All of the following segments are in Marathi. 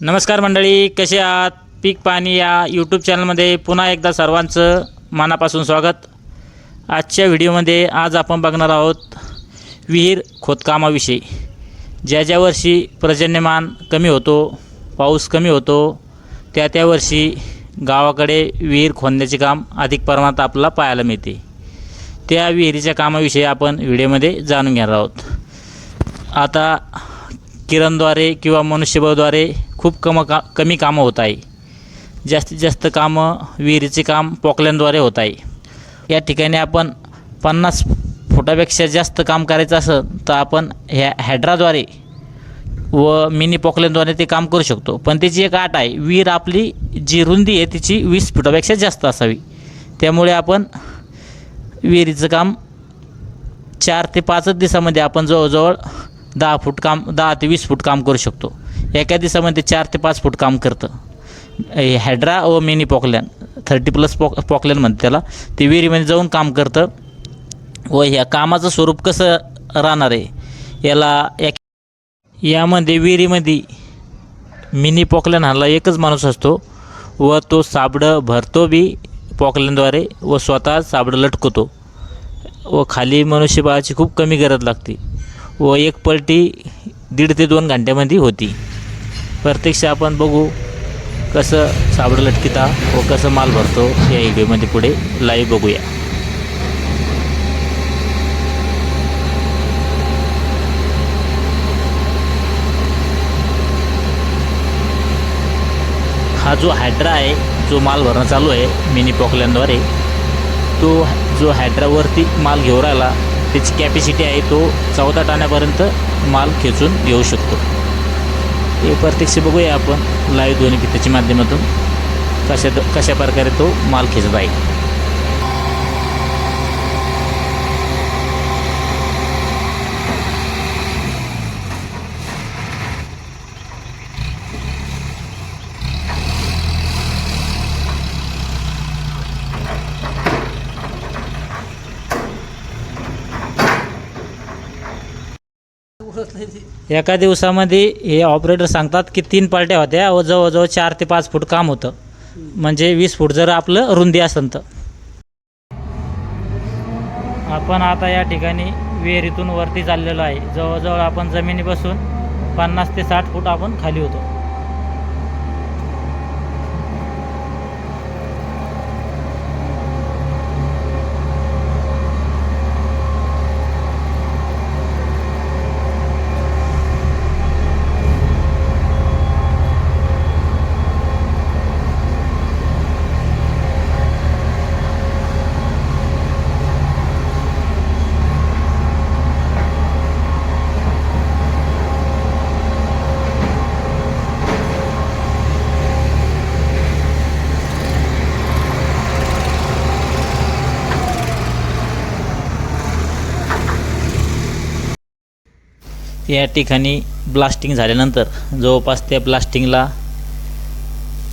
नमस्कार मंडळी कसे आहात? पीक पाणी या यूट्यूब चॅनलमध्ये पुन्हा एकदा सर्वांचं मनापासून स्वागत. आजच्या व्हिडिओमध्ये आज आपण बघणार आहोत विहीर खोदकामाविषयी. ज्या ज्या वर्षी पर्जन्यमान कमी होतो पाऊस कमी होतो त्या त्या वर्षी गावाकडे विहीर खोदण्याचे काम अधिक प्रमाणात आपल्याला पाहायला मिळते. त्या विहिरीच्या कामाविषयी आपण व्हिडिओमध्ये जाणून घेणार आहोत. आता किरणद्वारे किंवा मनुष्यबळद्वारे खूप कम का कमी कामं होत आहे. जास्तीत जास्त कामं विहिरीचे काम पॉकलॅनद्वारे होत आहे. या ठिकाणी आपण पन्नास फुटापेक्षा जास्त काम करायचं असेल तर आपण ह्या हॅड्राद्वारे व मिनी पॉकलॅनद्वारे ते काम करू शकतो. पण त्याची एक आट आहे विहीर आपली जी रुंदी आहे तिची वीस फुटापेक्षा जास्त असावी. त्यामुळे आपण विहिरीचं काम चार ते पाचच दिवसामध्ये आपण जवळजवळ दहा फूट काम दहा ते वीस फूट काम करू शकतो. एका दिवसामध्ये चार ते पाच फूट काम करतं. हे हॅड्रा व मिनी पॉकलॅन थर्टी प्लस पॉक पॉकलॅन म्हणते त्याला. ते विहिरीमध्ये जाऊन काम करतं. व ह्या कामाचं स्वरूप कसं राहणार आहे? याला एक यामध्ये विहिरीमध्ये मिनी पॉकलॅन हल्ला एकच माणूस असतो. व तो साबडं भरतो बी पॉकलॅनद्वारे व स्वतः साबडं लटकवतो. व खाली मनुष्यबळाची खूप कमी गरज लागते. व एक पलटी दीड ते दोन घंट्यामध्ये होती. प्रत्यक्ष आपण बघू कसं साबडं लटकिता व कसं माल भरतो या व्हिडिओमध्ये पुढे लाईव्ह बघूया. हा जो हायड्रा आहे जो माल भरणं चालू आहे मिनी पॉकलॅनद्वारे तो जो हायड्रावरती माल घेऊन राहिला त्याची कॅपॅसिटी आहे तो चौदा टनापर्यंत माल खेचून घेऊ शकतो. हे प्रत्यक्ष बघूया आपण लाईव्ह ध्वनिकिताच्या माध्यमातून कशा कशा प्रकारे तो माल खेचत आहे. एका दिवसामध्ये हे ऑपरेटर सांगतात की तीन पार्ट्या होत्या. व जवळजवळ चार ते पाच फूट काम होतं. म्हणजे वीस फूट जर आपलं रुंदी असेल तर. आपण आता या ठिकाणी विहिरीतून वरती चाललेलो आहे. जवळजवळ आपण जमिनीपासून पन्नास ते साठ फूट आपण खाली होतो. या ठिकाणी ब्लास्टिंग झाल्यानंतर जवळपास त्या ब्लास्टिंगला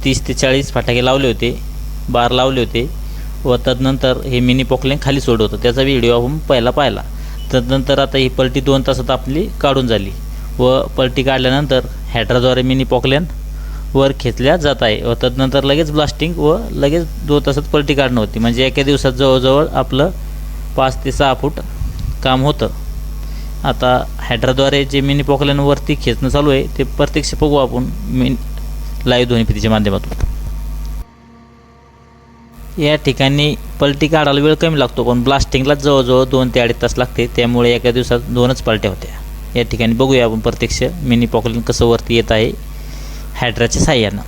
तीस ते चाळीस फटाके लावले होते बार लावले होते व तदनंतर हे मिनी पॉकलेन खाली सोडत होतं. त्याचा व्हिडिओ आपण पहिला पाहिला. तदनंतर आता ही पलटी दोन तासात आपली काढून झाली व पलटी काढल्यानंतर हॅड्राद्वारे मिनी पॉकलेन वर खेचल्या जात आहे व तदनंतर लगेच ब्लास्टिंग व लगेच दोन तासात पलटी काढणं होती. म्हणजे एका दिवसात जवळजवळ आपलं पाच ते सहा फूट काम होतं. आता हॅड्राद्वारे जे मिनी पॉकलॅनवरती खेचणं चालू आहे ते प्रत्यक्ष बघू आपण मिन लाईव्ह ध्वनीफितीच्या माध्यमातून. या ठिकाणी पलटी काढायला वेळ कमी लागतो पण ब्लास्टिंगला जवळजवळ दोन ते अडीच तास लागते. त्यामुळे एका दिवसात दोनच पलट्या होत्या. या ठिकाणी बघूया आपण प्रत्यक्ष मिनी पॉकलॅन कसं वरती येत आहे हॅड्राच्या साह्यानं.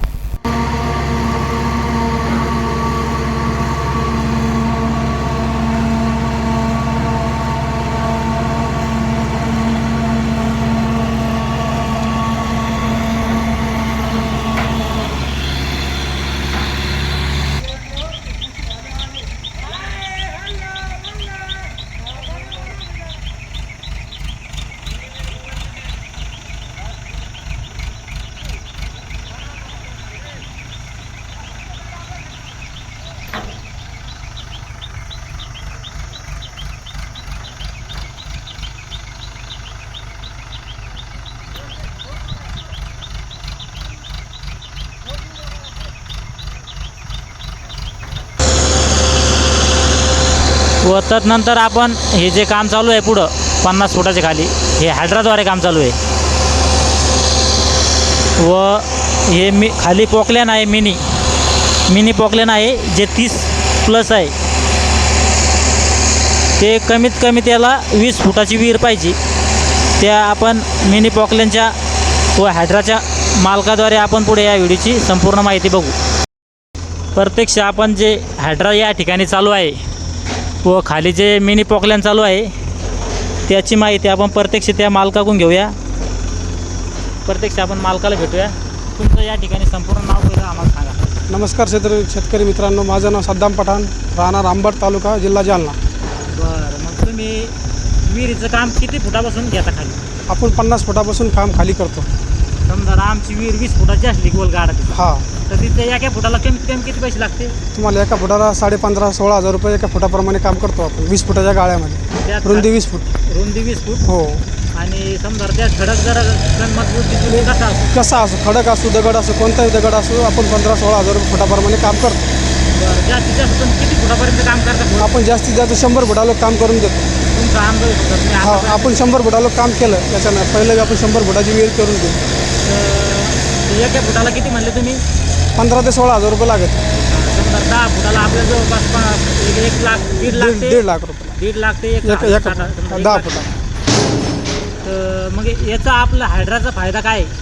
व तदनंतर आपण हे जे काम चालू आहे पुढं पन्नास फुटाच्या खाली हे हायड्राद्वारे काम चालू आहे. व हे मी खाली पॉकलेन आहे मिनी मिनी पॉकलेन आहे जे तीस प्लस आहे. ते कमीत कमी त्याला वीस फुटाची विहीर पाहिजे. त्या आपण मिनी पॉकलेनच्या व हायड्राच्या मालकाद्वारे आपण पुढे या व्हिडिओची संपूर्ण माहिती बघू. प्रत्यक्ष आपण जे हायड्रा या ठिकाणी चालू आहे व खाली जे मिनी पॉकलेन चालू आहे त्याची माहिती आपण प्रत्यक्ष त्या मालकाकडून घेऊया. प्रत्यक्ष आपण मालकाला भेटूया. तुमचं या ठिकाणी संपूर्ण नाव आम्हाला सांगा. नमस्कार शेतकरी शेतकरी मित्रांनो माझं नाव सद्दाम पठाण राहणार आंबट तालुका जिल्हा जालना. बरं मग तुम्ही विहिरीचं काम किती फुटापासून घेता खाली? आपण पन्नास फुटापासून काम खाली करतो. समजा आमची विहीर वीस फुटाची असली गोल गाडाची हा. तर तिथे एका फुटाला कमीत कमी किती पैसे लागते तुम्हाला एका फुटाला साडे पंधरा सोळा हजार रुपये एका फुटाप्रमाणे काम करतो आपण वीस फुटाच्या गाळ्यामध्ये. त्यात रुंदी वीस फूट. रुंदी वीस फूट? हो. आणि समजा त्या खडक जरा मजबूत तिथून कसा असतो? कसा असो खडक असो दगड असो कोणताही दगड असो आपण पंधरा सोळा हजार रुपये फुटाप्रमाणे काम करतो. बरं जास्तीत जास्त तुम्ही किती फुटापर्यंत काम करता? फुट? आपण जास्तीत जास्त शंभर फुटाला काम करून देतो. तुमचा हा आपण शंभर फुटाला काम केलं त्याच्यानं पहिलं आपण शंभर फुटाची विहीर करून देऊ. एका फुटाला किती म्हणले तुम्ही? पंधरा ते सोळा हजार रुपये लागत दहा फुटाला आपल्या जवळपास पा- एक एक लाख दीड लाख दीड ते दीड लाख रुपये. दीड लाख ते एक एक लाख एका साठ- समजा एक दहा लाख. फुटा तर मग याचा आपला हायड्राचा फायदा काय आहे?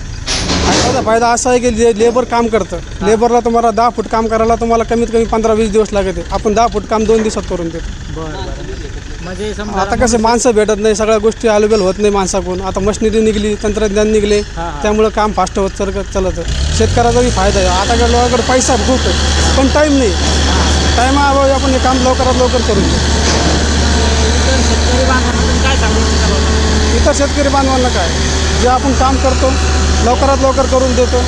त्याचा फायदा असा आहे की ले लेबर काम करतं. लेबरला तुम्हाला दहा फूट काम करायला तुम्हाला कमीत कमी पंधरा वीस दिवस लागते. आपण दहा फूट काम दोन दिवसात करून देतो. बरं बरं. म्हणजे समजा आता कसं माणसं भेटत नाही सगळ्या गोष्टी अवेलेबल होत नाही माणसाकडून. आता मशिनरी निघली तंत्रज्ञान निघले हा, हा. त्यामुळं काम फास्ट होत चल चालत. शेतकऱ्याचाही फायदा आहे. आता काय लोकांकडे पैसा खूप आहे पण टाईम नाही. टाईमाअभावी आपण हे काम लवकरात लवकर करून देऊ इतर शेतकरी बांधवांना तुम्ही काय सांगू इच्छिता बाबा? इतर शेतकरी बांधवांना काय? जे आपण काम करतो लवकरात लवकर करून देतो.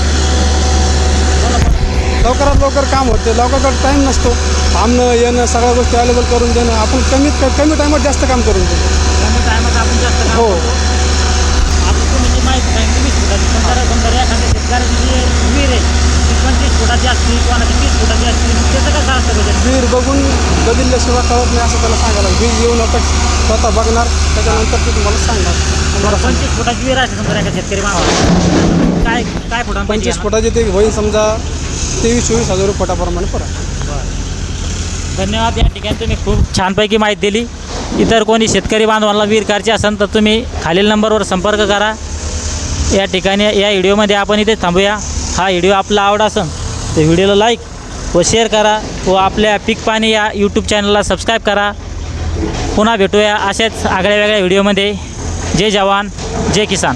लवकरात लवकर काम होते लवकरात टाईम नसतो. थांबणं येणं सगळ्या गोष्टी अवेलेबल करून देणं. आपण कमीत कमी टायमात जास्त काम करून देतो कमी टायमात आपण जास्त काम हो. करतो. आता तुम्ही जी माहिती सांगितली वीस फुटाची समजा एखाद्या शेतकऱ्याची जी विहीर आहे ती पंचवीस फुटाची असली कोणाची तीस फुटाची असली मग त्याचं कसं असतं बजेट वीर बघून बदलल्याशिवाय कळत नाही असं त्याला सांगायला वीर येऊन आता स्वतः बघणार त्याच्यानंतर ते तुम्हाला सांगणार. पंचवीस फुटाची विहीर असते समजा एका शेतकरी काय काय फुटांपैकी पंचवीस? फुटाचे ते होईल समजा तेवीस चोवीस हजार रुपये पटाप्रमाणे पडा. धन्यवाद या ठिकाणी तुम्ही खूप छानपैकी माहिती दिली. इतर कोणी शेतकरी बांधवांना वीरकारचे असेल तर तुम्ही खालील नंबरवर संपर्क करा. या ठिकाणी या व्हिडिओमध्ये आपण इथे थांबूया. हा व्हिडिओ आपला आवड असेल तर व्हिडिओला लाईक व शेअर करा व आपल्या पीक पाणी या यूट्यूब चॅनलला सबस्क्राईब करा. पुन्हा भेटूया अशाच आगळ्या वेगळ्या व्हिडिओमध्ये. जय जवान जय किसान.